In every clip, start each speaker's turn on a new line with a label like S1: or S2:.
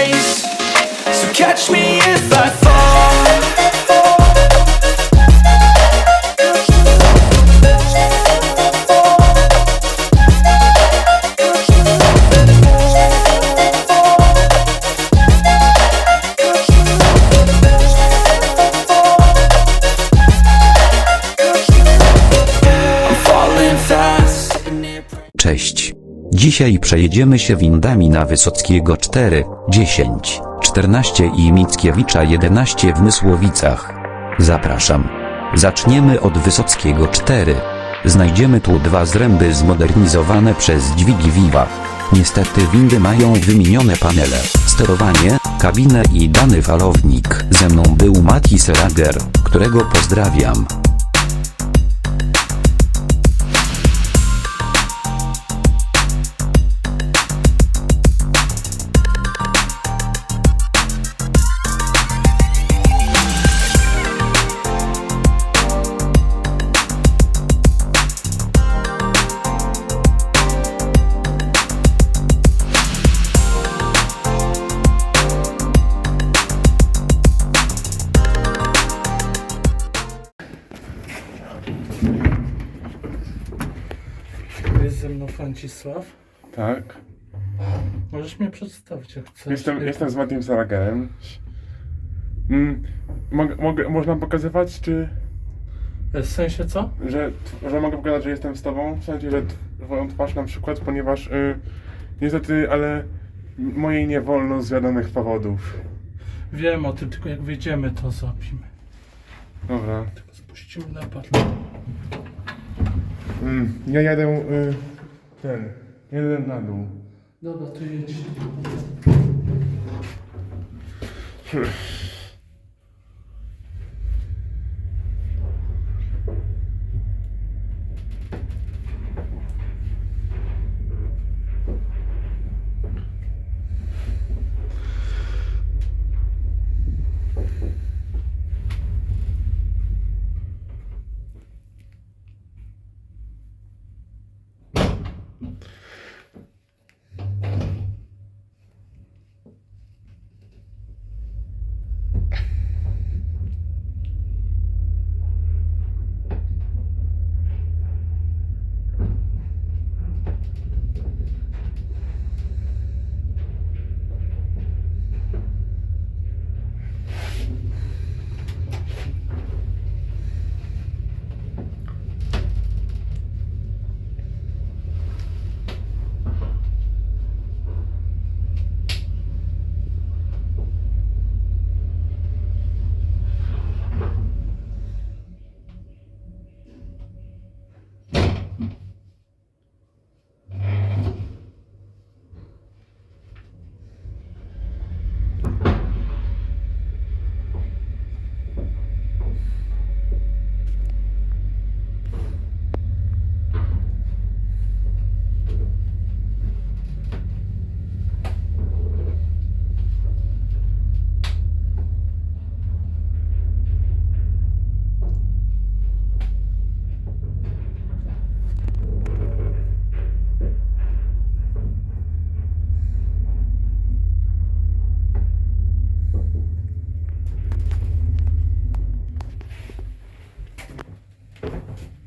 S1: So catch me if I fall
S2: Cześć. Dzisiaj przejedziemy się windami na Wysockiego 4, 10, 14 i Mickiewicza 11 w Mysłowicach. Zapraszam. Zaczniemy od Wysockiego 4. Znajdziemy tu dwa zręby zmodernizowane przez dźwigi Viva. Niestety windy mają wymienione panele, sterowanie, kabinę i dany falownik. Ze mną był Mati Selager, którego pozdrawiam.
S3: Mnie chcesz.
S4: Jestem,
S3: Jak-
S4: jestem z Matiem Saragerem. Mm, mogę, mogę, można pokazywać, czy.
S3: W sensie co?
S4: Że, że mogę pokazać, że jestem z tobą? W sensie, że twoją twarz na przykład, ponieważ y, niestety, ale mojej nie wolno z wiadomych powodów.
S3: Wiem o tym, tylko jak wyjdziemy to zrobimy.
S4: Dobra.
S3: Tylko spuścimy na parę.
S4: Mm, ja jadę. Y, ten. Jedę na dół.
S3: Dobra, to jedź. Thank you.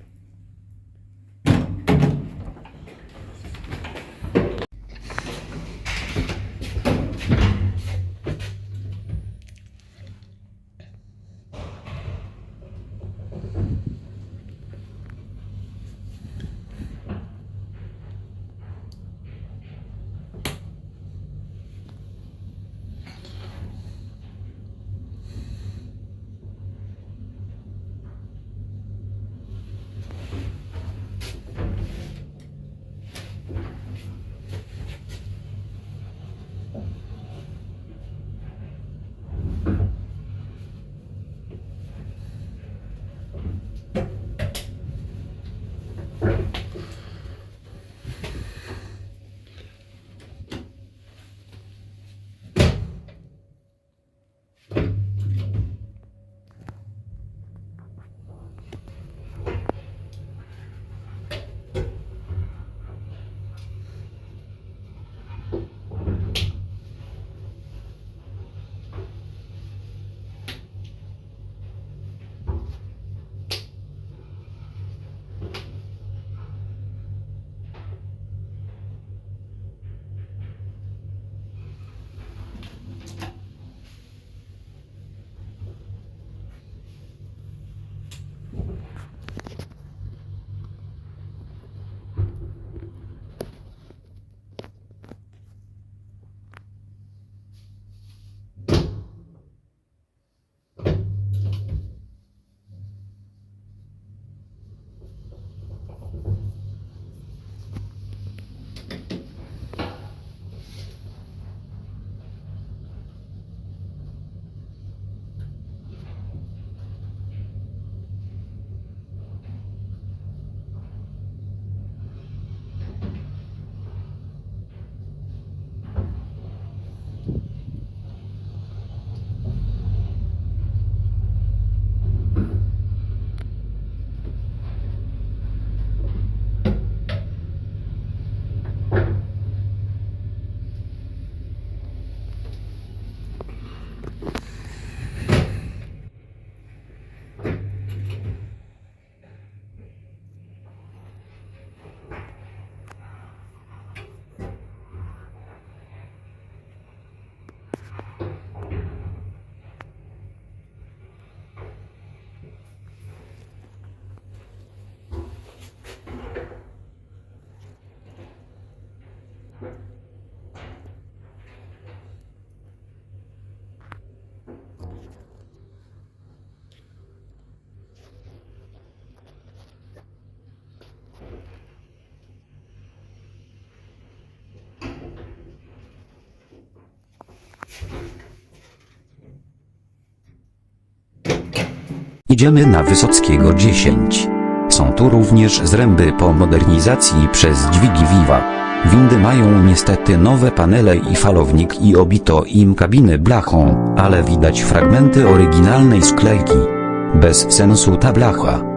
S2: Idziemy na Wysockiego 10. Są tu również zręby po modernizacji przez dźwigi Viva. Windy mają niestety nowe panele i falownik i obito im kabiny blachą, ale widać fragmenty oryginalnej sklejki. Bez sensu ta blacha.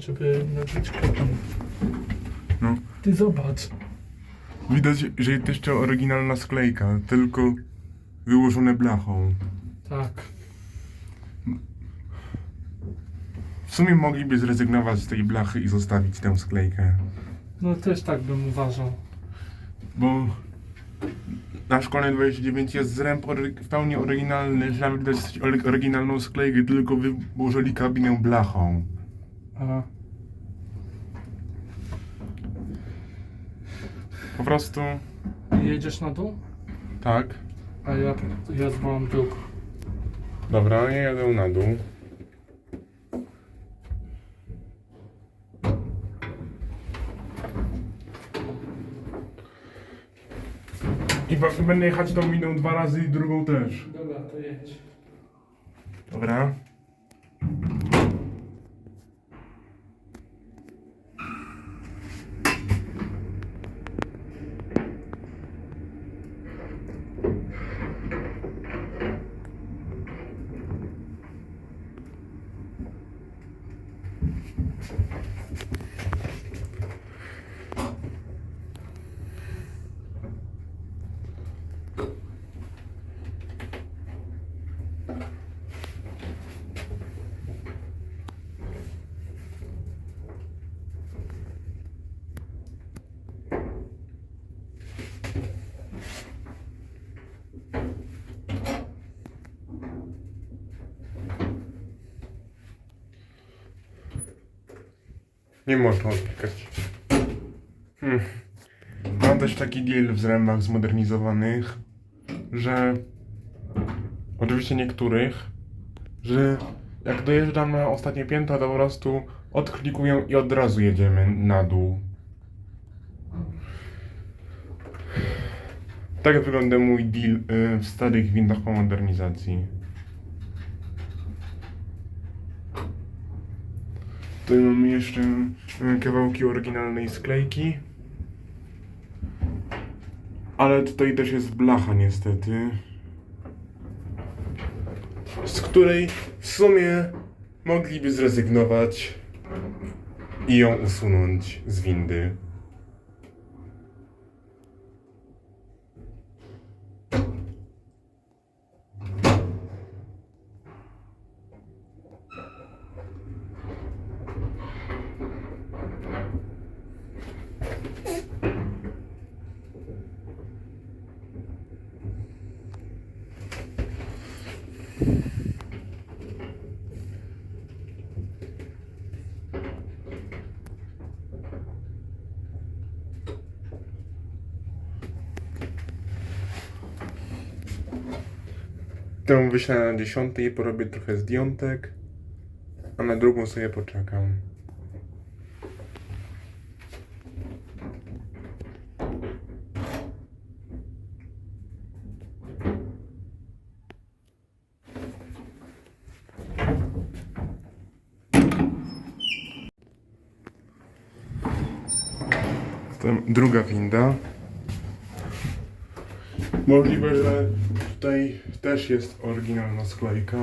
S3: Żeby nabić kopę.
S4: No.
S3: Ty zobacz.
S4: Widać, że jest jeszcze oryginalna sklejka, tylko wyłożone blachą.
S3: Tak.
S4: W sumie mogliby zrezygnować z tej blachy i zostawić tę sklejkę.
S3: No też tak bym uważał.
S4: Bo na szkolnej 29 jest zręb ory- w pełni oryginalny, że nawet widać ory- oryginalną sklejkę, tylko wyłożyli kabinę blachą.
S3: A,
S4: Po prostu
S3: jedziesz na dół?
S4: tak.
S3: A ja, ja zwołam drugą.
S4: Dobra, ja jadę na dół. I ba- będę jechać tą miną dwa razy i drugą też.
S3: Dobra, to jedź.
S4: Dobra. Nie można odpikać. Hmm. Mam też taki deal w zrębach zmodernizowanych, że oczywiście niektórych, że jak dojeżdżam na ostatnie piętro, to po prostu odklikuję i od razu jedziemy na dół. Tak wygląda mój deal y, w starych windach po modernizacji. Tutaj mamy jeszcze y, kawałki oryginalnej sklejki. Ale tutaj też jest blacha niestety. Z której w sumie mogliby zrezygnować i ją usunąć z windy. Tę wyślę na dziesiątej, porobię trochę zdjątek, a na drugą sobie poczekam. Potem druga winda. Możliwe, że tutaj też jest oryginalna sklejka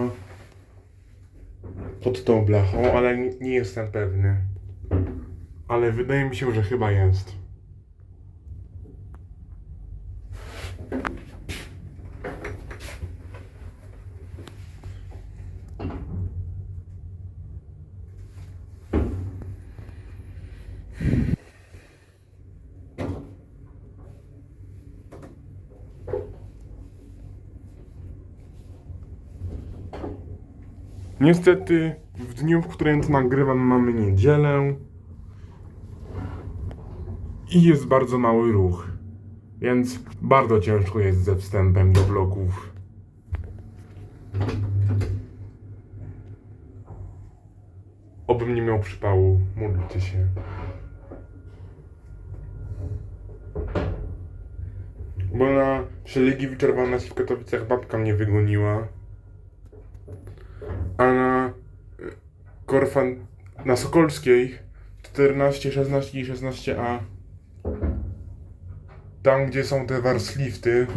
S4: pod tą blachą, ale nie, jestem pewny. Ale wydaje mi się, że chyba jest. Niestety w dniu, w którym to nagrywam mamy niedzielę i jest bardzo mały ruch, więc bardzo ciężko jest ze wstępem do vlogów. Obym nie miał przypału, módlcie się. Bo na Szeligii Czerwona w Katowicach babka mnie wygoniła. Korfan, na Sokolskiej 14, 16 i 16a tam gdzie są te warslifty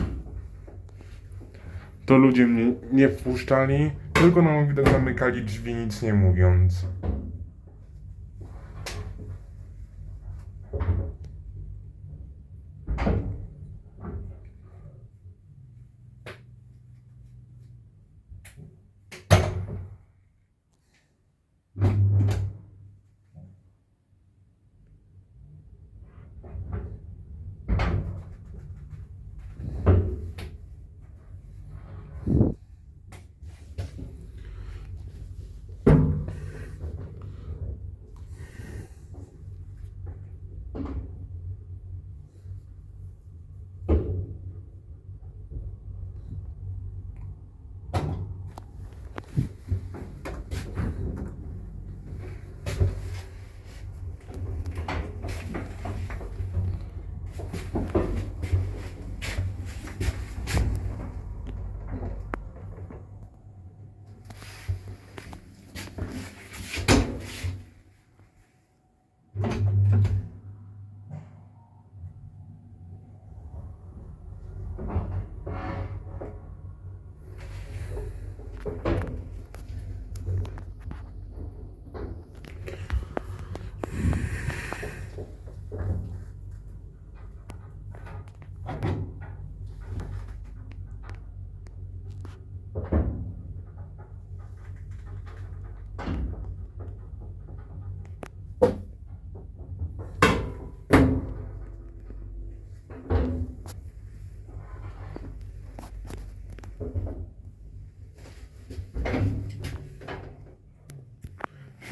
S4: to ludzie mnie nie wpuszczali, tylko na mój widok zamykali drzwi nic nie mówiąc.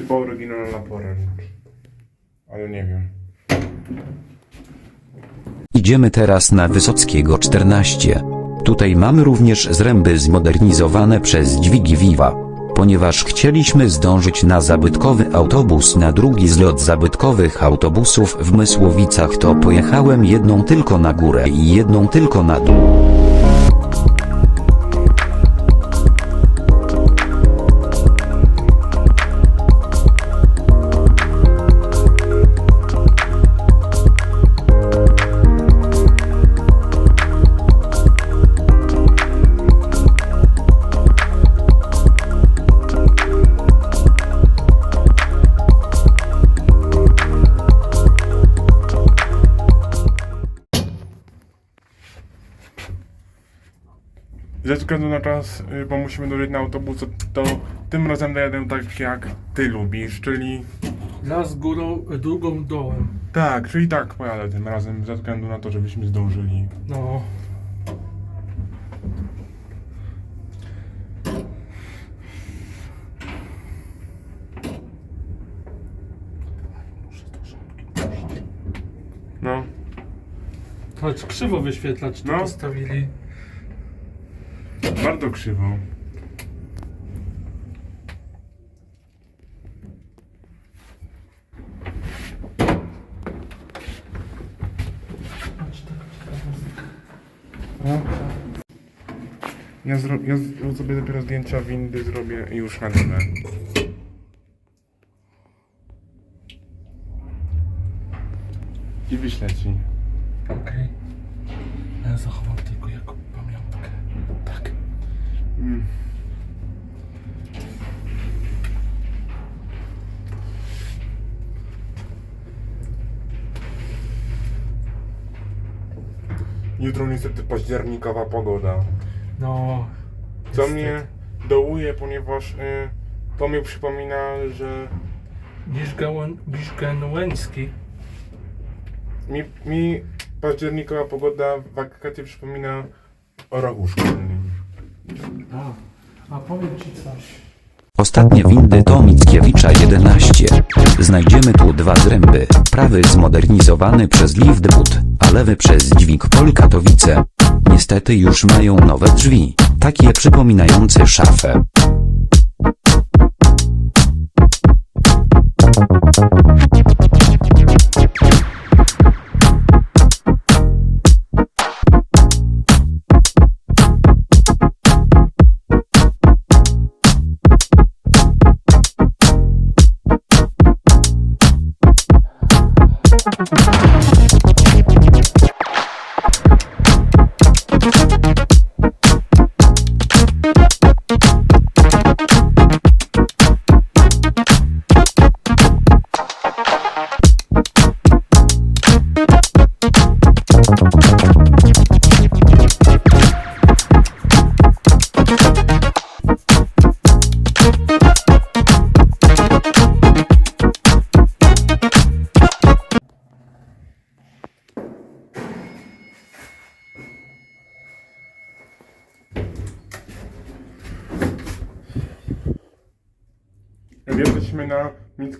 S4: Chyba oryginalna poręcz. Ale nie wiem.
S2: Idziemy teraz na Wysockiego 14. Tutaj mamy również zręby zmodernizowane przez dźwigi Viva. Ponieważ chcieliśmy zdążyć na zabytkowy autobus na drugi zlot zabytkowych autobusów w Mysłowicach to pojechałem jedną tylko na górę i jedną tylko na dół.
S4: Względu na czas, y, bo musimy dojść na autobus, to tym razem dojadę tak jak ty lubisz, czyli...
S3: Raz górą, drugą dołem.
S4: Tak, czyli tak pojadę tym razem, ze względu na to, żebyśmy zdążyli.
S3: No.
S4: No,
S3: Choć krzywo wyświetlacz tu
S4: No.
S3: postawili.
S4: Bardzo
S3: muzyka.
S4: No. Ja, zro, ja z- sobie dopiero zdjęcia windy zrobię i już na dole. I wyślę ci.
S3: Okej. Ja zachowam tylko jako pamiątkę.
S4: Tak. Mm. Jutro niestety październikowa pogoda.
S3: No.
S4: Co
S3: niestety.
S4: mnie dołuje, ponieważ y, to mi przypomina, że
S3: Biszgenłęcki.
S4: mi, mi październikowa pogoda w wakacje przypomina o rogu szkolnym.
S3: A, a powiem ci coś.
S2: Ostatnie windy to Mickiewicza 11. Znajdziemy tu dwa zręby, prawy zmodernizowany przez Liftboot, a lewy przez dźwig Pol Katowice. Niestety już mają nowe drzwi, takie przypominające szafę.
S4: Thank you.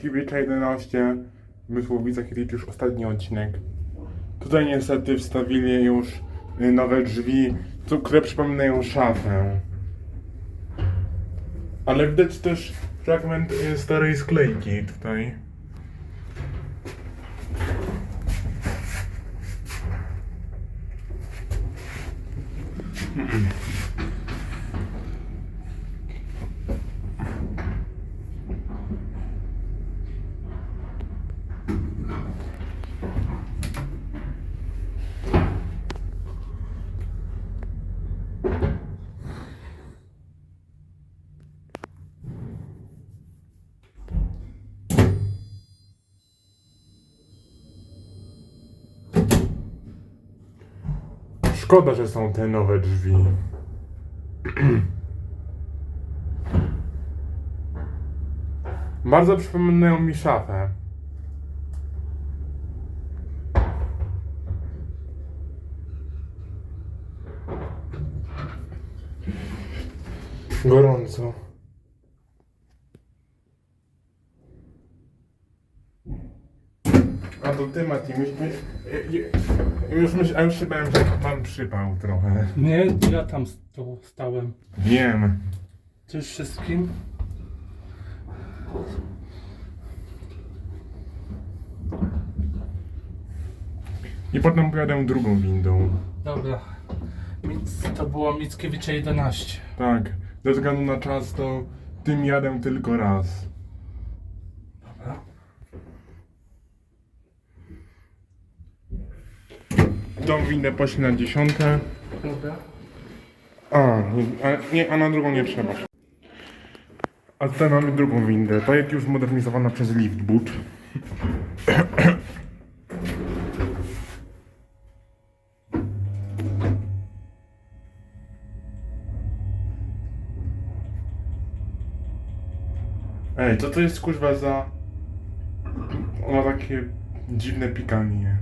S4: Mickiewicza 11 w Mysłowicach, kiedy już ostatni odcinek. Tutaj niestety wstawili już y, nowe drzwi, które przypominają szafę. Ale widać też fragment y, starej sklejki tutaj. Szkoda, że są te nowe drzwi. Bardzo przypominają mi szafę. Gorąco. A to ty, Mati, myś, my, już, myśl, a już się bałem, że mam przypał trochę.
S3: Nie, ja tam tobą stałem.
S4: Wiem.
S3: Cześć wszystkim.
S4: I potem pojadę drugą windą.
S3: Dobra. Mic, to było Mickiewicza 11.
S4: Tak, ze względu na czas to tym jadę tylko raz. Tą windę poślę na dziesiątkę. A, a, nie, a na drugą nie trzeba. A tutaj mamy drugą windę. Ta jest już zmodernizowana przez Liftboot. Ej, co to jest kurwa za... Ona takie dziwne pikanie.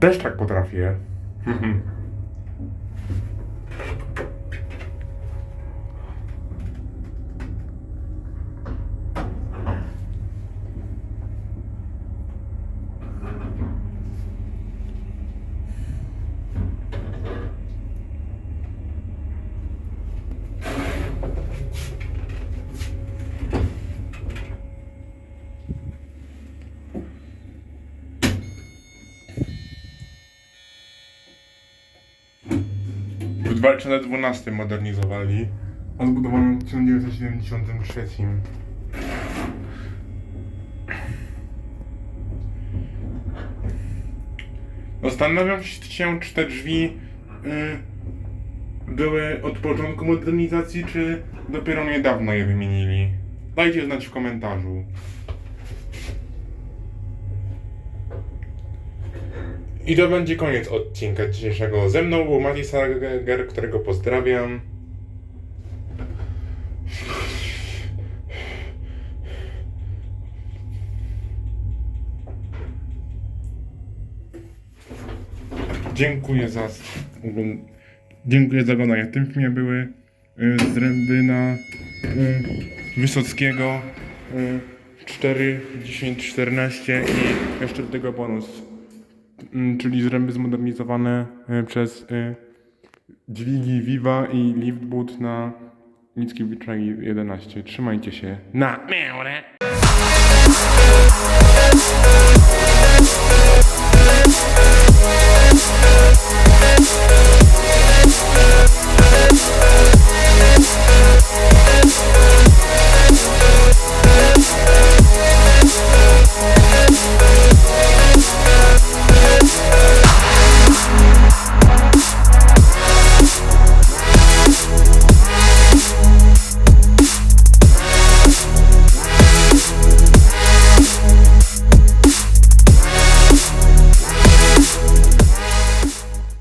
S4: Też tak potrafię. W 2012 modernizowali, a zbudowano w 1973. Zastanawiam się, czy te drzwi y, były od początku modernizacji, czy dopiero niedawno je wymienili. Dajcie znać w komentarzu. I to będzie koniec odcinka dzisiejszego. Ze mną był Mati Sager, którego pozdrawiam. Dziękuję za Dziękuję za oglądanie. Tym filmie były y, zręby na y, Wysockiego y, 4, 10, 14 i jeszcze do tego bonus, Mm, czyli zręby zmodernizowane e, przez e, dźwigi Viva i Liftboot na Mickiewicza 11. Trzymajcie się na We'll Hey.